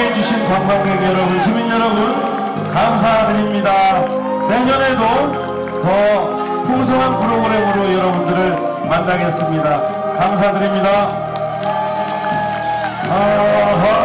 함께 해 주신 관광객 여러분, 시민 여러분, 감사드립니다. 내년에도 더 풍성한 프로그램으로 여러분들을 만나겠습니다. 감사드립니다. 사랑하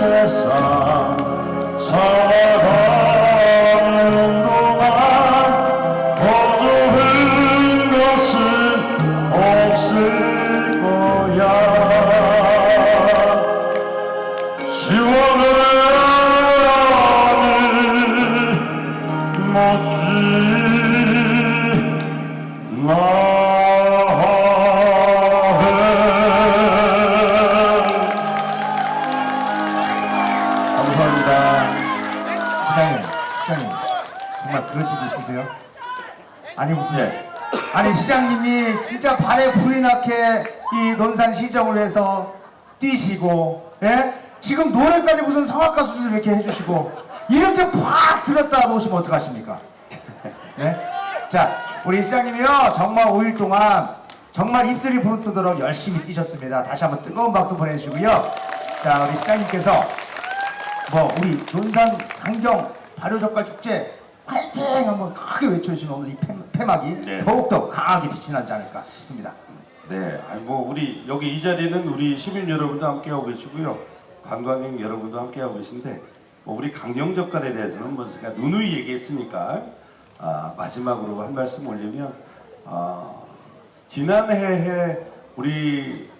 세상 살아가는 동안 거두는 것은 없을 거야. 시원한 멋지 나 감사합니다. 시장님, 시장님, 정말 그러실 수 있으세요? 아니 무슨 아니 시장님이 진짜 발에 불이 나게 이 논산 시정을 위해서 뛰시고, 예? 지금 노래까지 무슨 성악 가수들 이렇게 해주시고 이렇게 팍 들었다 놓으시면 어떡하십니까? 네? 자, 우리 시장님이요 정말 5일 동안 정말 입술이 부르트도록 열심히 뛰셨습니다. 다시 한번 뜨거운 박수 보내주시고요. 자, 우리 시장님께서 뭐 우리 논산 강경 발효젓갈 축제 화이팅 한번 크게 외쳐주시면 오늘 이 폐, 폐막이 네. 더욱더 강하게 빛이 나지 않을까 싶습니다. 네, 아니 뭐 우리 여기 이 자리는 우리 시민 여러분도 함께 하고 계시고요, 관광객 여러분도 함께 하고 계신데 뭐 우리 강경 젓갈에 대해서는 뭐 제가 누누이 얘기했으니까 아, 마지막으로 한 말씀 올리면 아, 지난해에 우리 이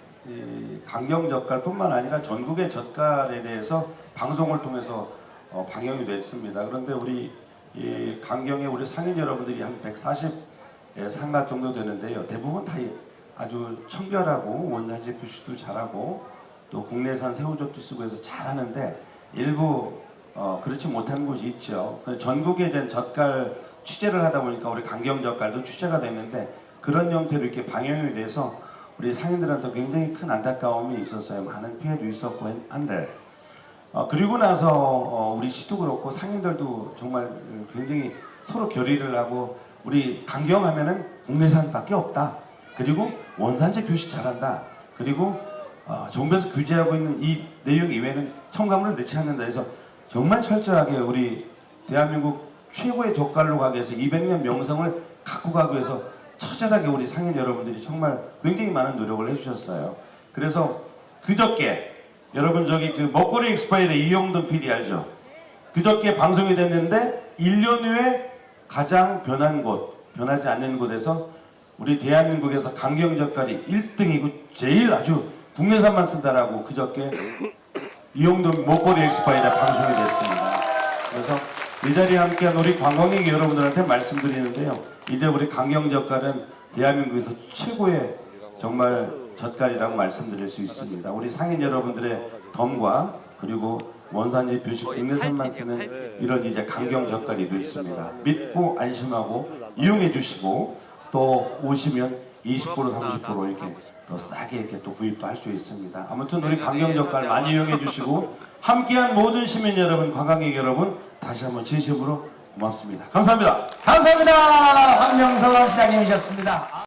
강경 젓갈뿐만 아니라 전국의 젓갈에 대해서 방송을 통해서 어, 방영이 됐습니다. 그런데 우리 이 강경의 우리 상인 여러분들이 한 140 예, 상가 정도 되는데요. 대부분 다 아주 청결하고 원산지 표시도 잘하고 또 국내산 새우젓도 쓰고 해서 잘하는데 일부 어, 그렇지 못한 곳이 있죠. 전국에 된 젓갈 취재를 하다 보니까 우리 강경 젓갈도 취재가 됐는데 그런 형태로 이렇게 방영이 돼서 우리 상인들한테 굉장히 큰 안타까움이 있었어요. 많은 피해도 있었고 한데 어, 그리고 나서 어, 우리 시도 그렇고 상인들도 정말 어, 굉장히 서로 결의를 하고 우리 강경하면은 국내산밖에 없다. 그리고 원산지 표시 잘한다. 그리고 어, 정부에서 규제하고 있는 이 내용 이외에는 첨가물을 넣지 않는다 해서 정말 철저하게 우리 대한민국 최고의 젓갈로 가기 위해서 200년 명성을 갖고 가기 위해서 처절하게 우리 상인 여러분들이 정말 굉장히 많은 노력을 해주셨어요. 그래서 그저께 여러분 저기 그 먹거리 엑스파일의 이용돈 PD 알죠? 그저께 방송이 됐는데 1년 후에 가장 변한 곳, 변하지 않는 곳에서 우리 대한민국에서 강경 젓갈이 1등이고 제일 아주 국내산만 쓴다라고 그저께 이용돈 먹거리 엑스파일에 방송이 됐습니다. 그래서 이 자리에 함께한 우리 관광객 여러분들한테 말씀드리는데요. 이제 우리 강경 젓갈은 대한민국에서 최고의 정말 젓갈이라고 말씀드릴 수 있습니다. 우리 상인 여러분들의 덤과 그리고 원산지 표시 국내산만 쓰는 이런 이제 강경 젓갈이 있습니다. 믿고 안심하고 이용해 주시고 또 오시면 20% 30% 이렇게 더 싸게 이렇게 또 구입도 할 수 있습니다. 아무튼 우리 강경 젓갈 많이 이용해 주시고 함께한 모든 시민 여러분, 관광객 여러분 다시 한번 진심으로 고맙습니다. 감사합니다. 감사합니다. 황명서 시장님이셨습니다.